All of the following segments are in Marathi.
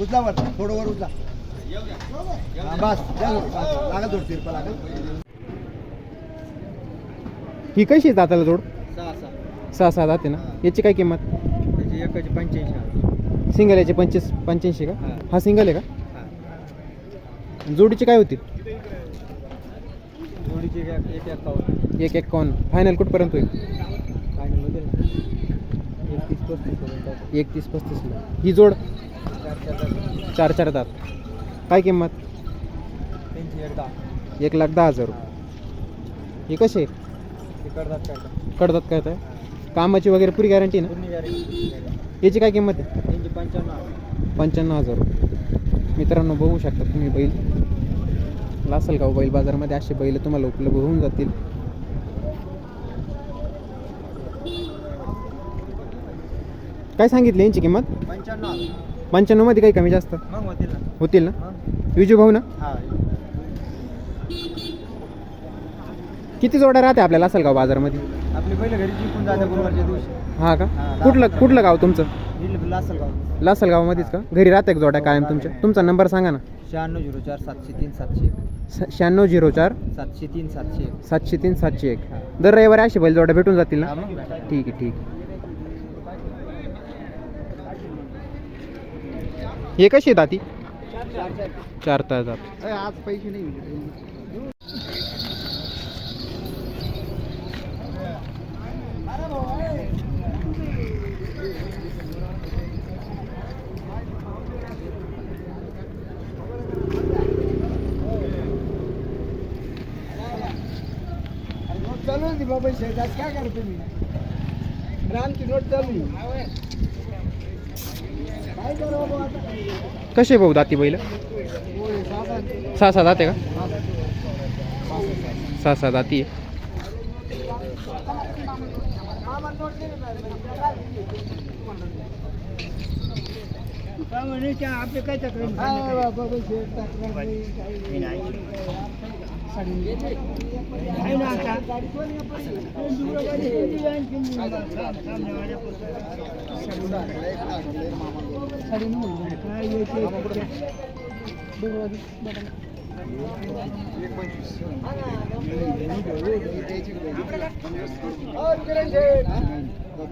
उचला वर थोडं वर उचला हा, बस. लागल थोडं तिरपा लागल. ही कशी दाताला जोड? सहा सहा दाते ना? याची काय किंमत? त्याची एकाची पंच्याऐंशी सिंगल याचे पंचवीस पंच्याऐंशी का? हा. सिंगल आहे का? जोडीची काय होती? एक एक एकावन्न एक एकावन्न फायनल कुठपर्यंत होईल? फायनल एक तीस पस्तीस पर्यंत एक तीस पस्तीसला ही जोड चार चार दात काय किंमत? त्यांची एक दहा. एक लाख दहा हजार. रुपये हे कसे? ते करतात कडदात काय आहे. कामाची वगैरे पुरी गॅरंटी ना? पूर्ण गॅरेंटी याची काय किंमत आहे? त्यांची पंच्याण्णव पंच्याण्णव हजार. रुपये मित्रांनो बघू शकता तुम्ही बैल. लासलगाव बैल बाजारामध्ये असे बैल तुम्हाला उपलब्ध होऊन जातील. काय सांगितली यांची किंमत? पंच्याण्णव पंच्याण्णवमध्ये काही कमी जास्त? होतील ना. विजू भाऊ ना? हा. किती जोड्या राहते आपल्या लासलगाव बाजारामध्ये? हा का? कुठलं कुठलं गाव तुमचं? इल्ल लासल गाव लासलगावमध्येच का? घरी राहते जोड्या कायम तुमच्या? तुमचा नंबर सांगा ना. शहाण्णव झिरो चार सातशे तीन सातशे एक. श- शहाण्णव झिरो चार सातशे तीन सातशे एक. सातशे तीन सातशे एक. दर रविवारी अशी बैल जोड्या भेटून जातील ना? हा, मग. ठीक आहे ठीक आहे. हे कशी दाती? चार तास जात. आज पैसे नाही बाबा शेतात काय करतो मी रामची नोट चालू आहे. काय करावं बुवा आता कसे भाऊ दाती बैल होय, साधा. सहा सहा दाते का. सहा सहा दाती आहे आपले काय तक्रार बाबा शेठ तक्रार नाही, काही नाही.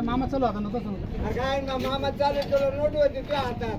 मामा चालू आता नको काय ना मामा चालू तुला नोट होती तुझ्या हातात.